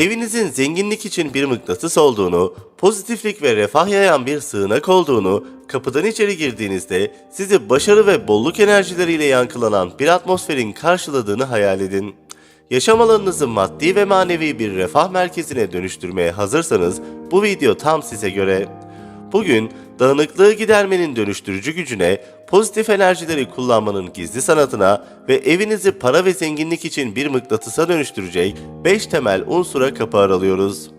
evinizin zenginlik için bir mıknatıs olduğunu, pozitiflik ve refah yayan bir sığınak olduğunu, kapıdan içeri girdiğinizde sizi başarı ve bolluk enerjileriyle yankılanan bir atmosferin karşıladığını hayal edin. Yaşam alanınızı maddi ve manevi bir refah merkezine dönüştürmeye hazırsanız bu video tam size göre. Bugün dağınıklığı gidermenin dönüştürücü gücüne, pozitif enerjileri kullanmanın gizli sanatına ve evinizi para ve zenginlik için bir mıknatısa dönüştürecek 5 temel unsura kapı aralıyoruz.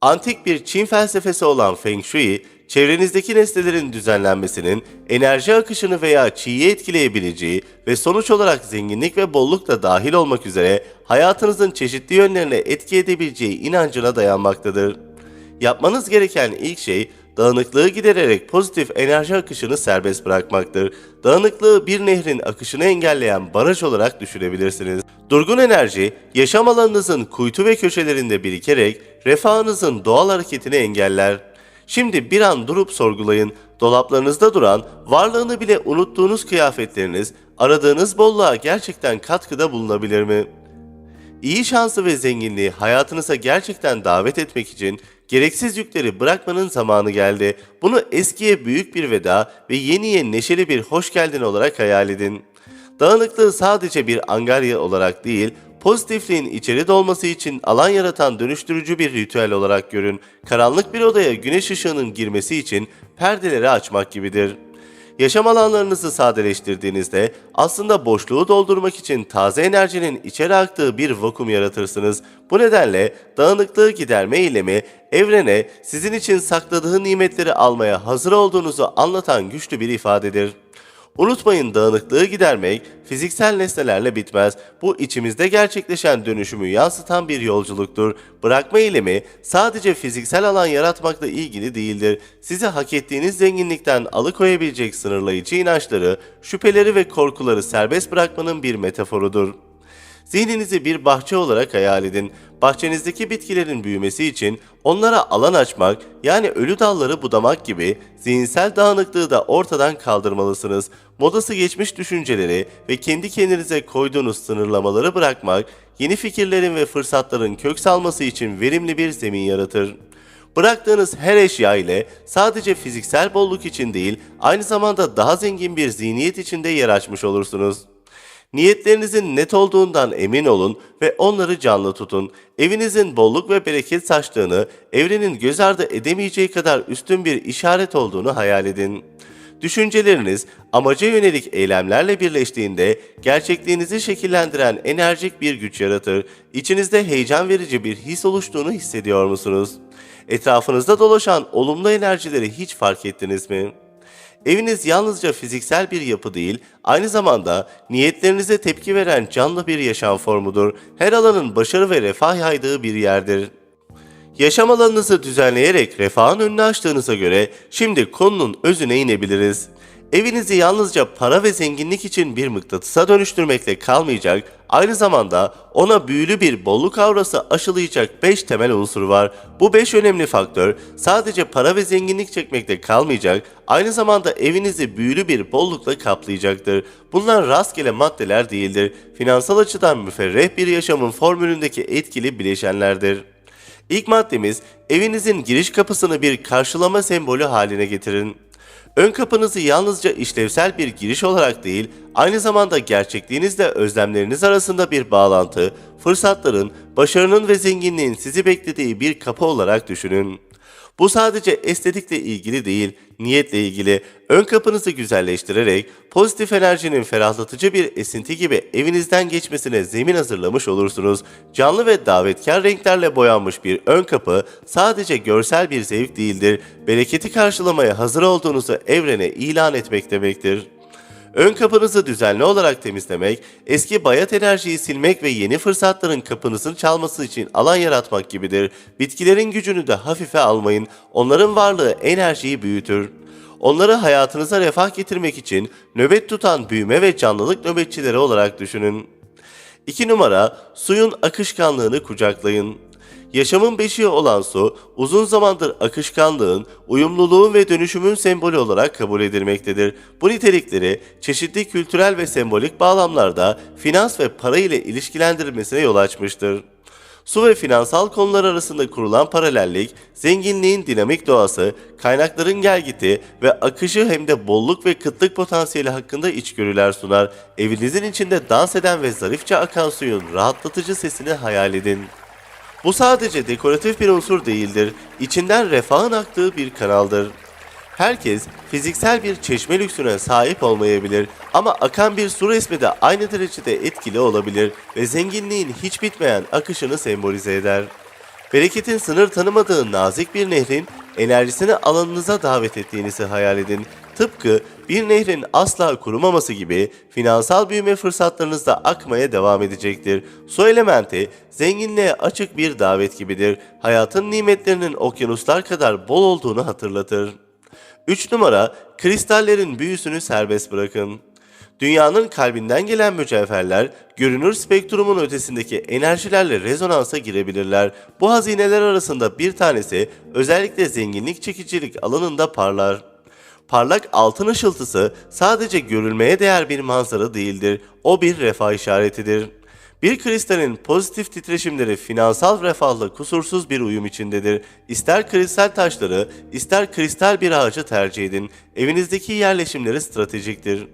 Antik bir Çin felsefesi olan Feng Shui, çevrenizdeki nesnelerin düzenlenmesinin enerji akışını veya çiğyi etkileyebileceği ve sonuç olarak zenginlik ve bolluk da dahil olmak üzere hayatınızın çeşitli yönlerine etki edebileceği inancına dayanmaktadır. Yapmanız gereken ilk şey dağınıklığı gidererek pozitif enerji akışını serbest bırakmaktır. Dağınıklığı bir nehrin akışını engelleyen baraj olarak düşünebilirsiniz. Durgun enerji, yaşam alanınızın kuytu ve köşelerinde birikerek refahınızın doğal hareketini engeller. Şimdi bir an durup sorgulayın. Dolaplarınızda duran, varlığını bile unuttuğunuz kıyafetleriniz, aradığınız bolluğa gerçekten katkıda bulunabilir mi? İyi şansı ve zenginliği hayatınıza gerçekten davet etmek için gereksiz yükleri bırakmanın zamanı geldi. Bunu eskiye büyük bir veda ve yeniye neşeli bir hoş geldin olarak hayal edin. Dağınıklığı sadece bir angarya olarak değil, pozitifliğin içeri dolması için alan yaratan dönüştürücü bir ritüel olarak görün. Karanlık bir odaya güneş ışığının girmesi için perdeleri açmak gibidir. Yaşam alanlarınızı sadeleştirdiğinizde aslında boşluğu doldurmak için taze enerjinin içeri aktığı bir vakum yaratırsınız. Bu nedenle dağınıklığı giderme eylemi evrene sizin için sakladığı nimetleri almaya hazır olduğunuzu anlatan güçlü bir ifadedir. Unutmayın dağınıklığı gidermek fiziksel nesnelerle bitmez. Bu içimizde gerçekleşen dönüşümü yansıtan bir yolculuktur. Bırakma eylemi sadece fiziksel alan yaratmakla ilgili değildir. Sizi hak ettiğiniz zenginlikten alıkoyabilecek sınırlayıcı inançları, şüpheleri ve korkuları serbest bırakmanın bir metaforudur. Zihninizi bir bahçe olarak hayal edin. Bahçenizdeki bitkilerin büyümesi için onlara alan açmak, yani ölü dalları budamak gibi zihinsel dağınıklığı da ortadan kaldırmalısınız. Modası geçmiş düşünceleri ve kendi kendinize koyduğunuz sınırlamaları bırakmak, yeni fikirlerin ve fırsatların kök salması için verimli bir zemin yaratır. Bıraktığınız her eşya ile sadece fiziksel bolluk için değil, aynı zamanda daha zengin bir zihniyet içinde yer açmış olursunuz. Niyetlerinizin net olduğundan emin olun ve onları canlı tutun. Evinizin bolluk ve bereket saçtığını, evrenin göz ardı edemeyeceği kadar üstün bir işaret olduğunu hayal edin. Düşünceleriniz amaca yönelik eylemlerle birleştiğinde gerçekliğinizi şekillendiren enerjik bir güç yaratır. İçinizde heyecan verici bir his oluştuğunu hissediyor musunuz? Etrafınızda dolaşan olumlu enerjileri hiç fark ettiniz mi? Eviniz yalnızca fiziksel bir yapı değil, aynı zamanda niyetlerinize tepki veren canlı bir yaşam formudur. Her alanın başarı ve refah yaydığı bir yerdir. Yaşam alanınızı düzenleyerek refahın önünü açtığınıza göre şimdi konunun özüne inebiliriz. Evinizi yalnızca para ve zenginlik için bir mıknatısa dönüştürmekle kalmayacak, aynı zamanda ona büyülü bir bolluk aurası aşılayacak 5 temel unsur var. Bu 5 önemli faktör sadece para ve zenginlik çekmekle kalmayacak, aynı zamanda evinizi büyülü bir bollukla kaplayacaktır. Bunlar rastgele maddeler değildir. Finansal açıdan müferreh bir yaşamın formülündeki etkili bileşenlerdir. İlk maddemiz evinizin giriş kapısını bir karşılama sembolü haline getirin. Ön kapınızı yalnızca işlevsel bir giriş olarak değil, aynı zamanda gerçekliğinizle özlemleriniz arasında bir bağlantı, fırsatların, başarının ve zenginliğin sizi beklediği bir kapı olarak düşünün. Bu sadece estetikle ilgili değil, niyetle ilgili. Ön kapınızı güzelleştirerek pozitif enerjinin ferahlatıcı bir esinti gibi evinizden geçmesine zemin hazırlamış olursunuz. Canlı ve davetkar renklerle boyanmış bir ön kapı sadece görsel bir zevk değildir. Bereketi karşılamaya hazır olduğunuzu evrene ilan etmek demektir. Ön kapınızı düzenli olarak temizlemek, eski bayat enerjiyi silmek ve yeni fırsatların kapınızın çalması için alan yaratmak gibidir. Bitkilerin gücünü de hafife almayın. Onların varlığı enerjiyi büyütür. Onları hayatınıza refah getirmek için nöbet tutan büyüme ve canlılık nöbetçileri olarak düşünün. 2 numara suyun akışkanlığını kucaklayın. Yaşamın beşiği olan su, uzun zamandır akışkanlığın, uyumluluğun ve dönüşümün sembolü olarak kabul edilmektedir. Bu nitelikleri çeşitli kültürel ve sembolik bağlamlarda finans ve para ile ilişkilendirilmesine yol açmıştır. Su ve finansal konular arasında kurulan paralellik, zenginliğin dinamik doğası, kaynakların gelgiti ve akışı hem de bolluk ve kıtlık potansiyeli hakkında içgörüler sunar. Evinizin içinde dans eden ve zarifçe akan suyun rahatlatıcı sesini hayal edin. Bu sadece dekoratif bir unsur değildir, içinden refahın aktığı bir kanaldır. Herkes fiziksel bir çeşme lüksüne sahip olmayabilir ama akan bir su resmi de aynı derecede etkili olabilir ve zenginliğin hiç bitmeyen akışını sembolize eder. Bereketin sınır tanımadığı nazik bir nehrin enerjisini alanınıza davet ettiğinizi hayal edin. Tıpkı bir nehrin asla kurumaması gibi finansal büyüme fırsatlarınız da akmaya devam edecektir. Su elementi zenginliğe açık bir davet gibidir. Hayatın nimetlerinin okyanuslar kadar bol olduğunu hatırlatır. 3 numara kristallerin büyüsünü serbest bırakın. Dünyanın kalbinden gelen mücevherler görünür spektrumun ötesindeki enerjilerle rezonansa girebilirler. Bu hazineler arasında bir tanesi özellikle zenginlik çekicilik alanında parlar. Parlak altın ışıltısı sadece görülmeye değer bir manzara değildir. O bir refah işaretidir. Bir kristalin pozitif titreşimleri finansal refahla kusursuz bir uyum içindedir. İster kristal taşları, ister kristal bir ağacı tercih edin. Evinizdeki yerleşimleri stratejiktir.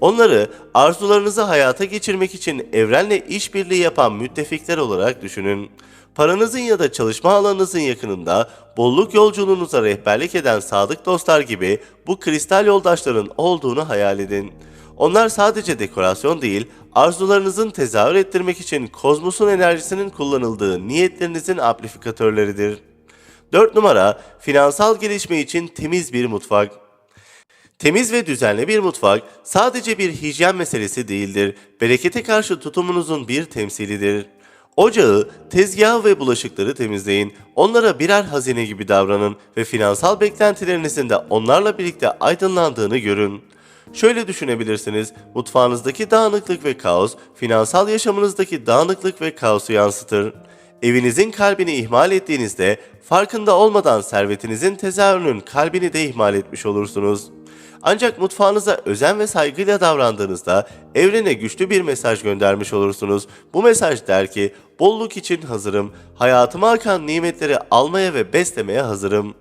Onları arzularınızı hayata geçirmek için evrenle işbirliği yapan müttefikler olarak düşünün. Paranızın ya da çalışma alanınızın yakınında bolluk yolculuğunuza rehberlik eden sadık dostlar gibi bu kristal yoldaşların olduğunu hayal edin. Onlar sadece dekorasyon değil, arzularınızın tezahür ettirmek için kozmosun enerjisinin kullanıldığı niyetlerinizin amplifikatörleridir. 4 numara, finansal gelişme için temiz bir mutfak. Temiz ve düzenli bir mutfak sadece bir hijyen meselesi değildir, berekete karşı tutumunuzun bir temsilidir. Ocağı, tezgahı ve bulaşıkları temizleyin, onlara birer hazine gibi davranın ve finansal beklentilerinizin de onlarla birlikte aydınlandığını görün. Şöyle düşünebilirsiniz, mutfağınızdaki dağınıklık ve kaos, finansal yaşamınızdaki dağınıklık ve kaosu yansıtır. Evinizin kalbini ihmal ettiğinizde farkında olmadan servetinizin tezahürünün kalbini de ihmal etmiş olursunuz. Ancak mutfağınıza özen ve saygıyla davrandığınızda evrene güçlü bir mesaj göndermiş olursunuz. Bu mesaj der ki, bolluk için hazırım, hayatıma akan nimetleri almaya ve beslemeye hazırım.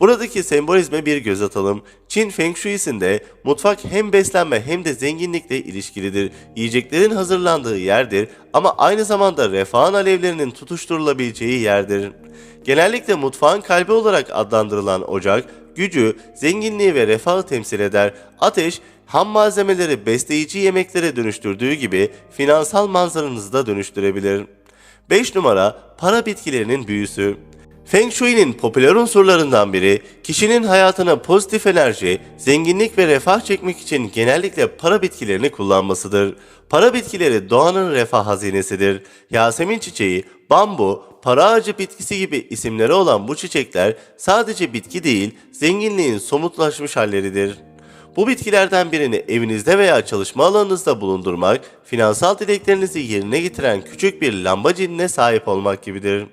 Buradaki sembolizme bir göz atalım. Çin Feng Shui'sinde mutfak hem beslenme hem de zenginlikle ilişkilidir. Yiyeceklerin hazırlandığı yerdir ama aynı zamanda refahın alevlerinin tutuşturulabileceği yerdir. Genellikle mutfağın kalbi olarak adlandırılan ocak, gücü, zenginliği ve refahı temsil eder. Ateş, ham malzemeleri besleyici yemeklere dönüştürdüğü gibi finansal manzaranızı da dönüştürebilir. 5 numara para bitkilerinin büyüsü. Feng Shui'nin popüler unsurlarından biri, kişinin hayatına pozitif enerji, zenginlik ve refah çekmek için genellikle para bitkilerini kullanmasıdır. Para bitkileri doğanın refah hazinesidir. Yasemin çiçeği, bambu, para ağacı bitkisi gibi isimleri olan bu çiçekler sadece bitki değil, zenginliğin somutlaşmış halleridir. Bu bitkilerden birini evinizde veya çalışma alanınızda bulundurmak, finansal dileklerinizi yerine getiren küçük bir lamba cinine sahip olmak gibidir.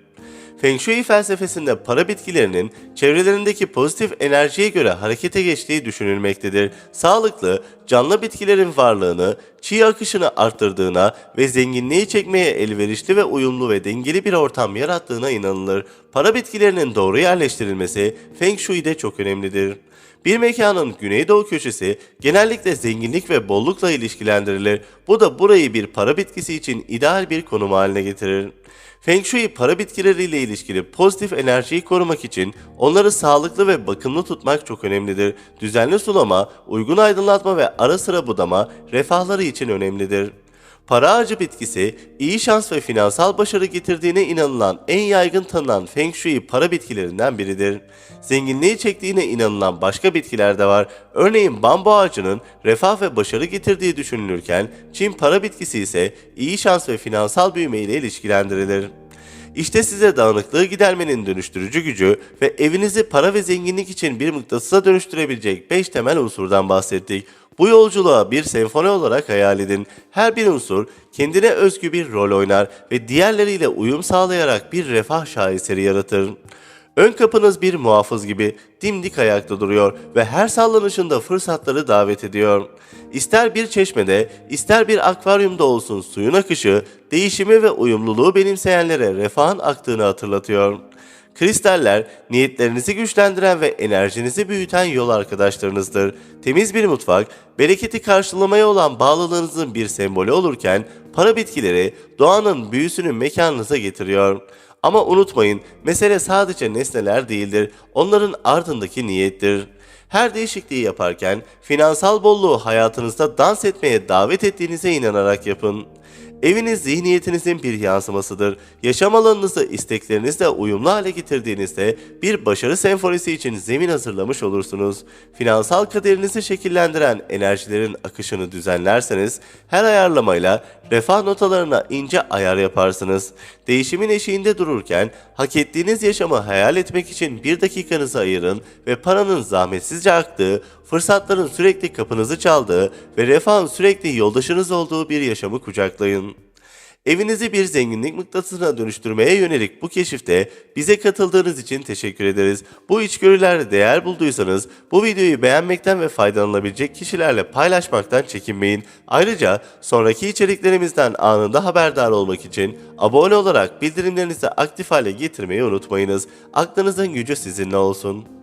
Feng Shui felsefesinde para bitkilerinin çevrelerindeki pozitif enerjiye göre harekete geçtiği düşünülmektedir. Sağlıklı, canlı bitkilerin varlığını, çiğ akışını arttırdığına ve zenginliği çekmeye elverişli ve uyumlu ve dengeli bir ortam yarattığına inanılır. Para bitkilerinin doğru yerleştirilmesi Feng Shui'de çok önemlidir. Bir mekanın güneydoğu köşesi genellikle zenginlik ve bollukla ilişkilendirilir. Bu da burayı bir para bitkisi için ideal bir konum haline getirir. Feng Shui para bitkileriyle ilişkili pozitif enerjiyi korumak için onları sağlıklı ve bakımlı tutmak çok önemlidir. Düzenli sulama, uygun aydınlatma ve ara sıra budama refahları için önemlidir. Para ağacı bitkisi, iyi şans ve finansal başarı getirdiğine inanılan en yaygın tanınan Feng Shui para bitkilerinden biridir. Zenginliği çektiğine inanılan başka bitkiler de var. Örneğin bambu ağacının refah ve başarı getirdiği düşünülürken Çin para bitkisi ise iyi şans ve finansal büyüme ile ilişkilendirilir. İşte size dağınıklığı gidermenin dönüştürücü gücü ve evinizi para ve zenginlik için bir mıknatısa dönüştürebilecek 5 temel unsurdan bahsettik. Bu yolculuğa bir senfoni olarak hayal edin. Her bir unsur kendine özgü bir rol oynar ve diğerleriyle uyum sağlayarak bir refah şaheseri yaratır. Ön kapınız bir muhafız gibi dimdik ayakta duruyor ve her sallanışında fırsatları davet ediyor. İster bir çeşmede, ister bir akvaryumda olsun suyun akışı, değişimi ve uyumluluğu benimseyenlere refahın aktığını hatırlatıyor. Kristaller, niyetlerinizi güçlendiren ve enerjinizi büyüten yol arkadaşlarınızdır. Temiz bir mutfak, bereketi karşılamaya olan bağlılığınızın bir sembolü olurken, para bitkileri doğanın büyüsünü mekanınıza getiriyor. Ama unutmayın, mesele sadece nesneler değildir, onların ardındaki niyettir. Her değişikliği yaparken finansal bolluğu hayatınızda dans etmeye davet ettiğinize inanarak yapın. Eviniz zihniyetinizin bir yansımasıdır. Yaşam alanınızı isteklerinizle uyumlu hale getirdiğinizde bir başarı senfonisi için zemin hazırlamış olursunuz. Finansal kaderinizi şekillendiren enerjilerin akışını düzenlerseniz her ayarlamayla refah notalarına ince ayar yaparsınız. Değişimin eşiğinde dururken hak ettiğiniz yaşamı hayal etmek için bir dakikanızı ayırın ve paranın zahmetsizce aktığı, fırsatların sürekli kapınızı çaldığı ve refahın sürekli yoldaşınız olduğu bir yaşamı kucaklayın. Evinizi bir zenginlik mıknatısına dönüştürmeye yönelik bu keşifte bize katıldığınız için teşekkür ederiz. Bu içgörülerde değer bulduysanız bu videoyu beğenmekten ve faydalanabilecek kişilerle paylaşmaktan çekinmeyin. Ayrıca sonraki içeriklerimizden anında haberdar olmak için abone olarak bildirimlerinizi aktif hale getirmeyi unutmayınız. Aklınızın gücü sizinle olsun.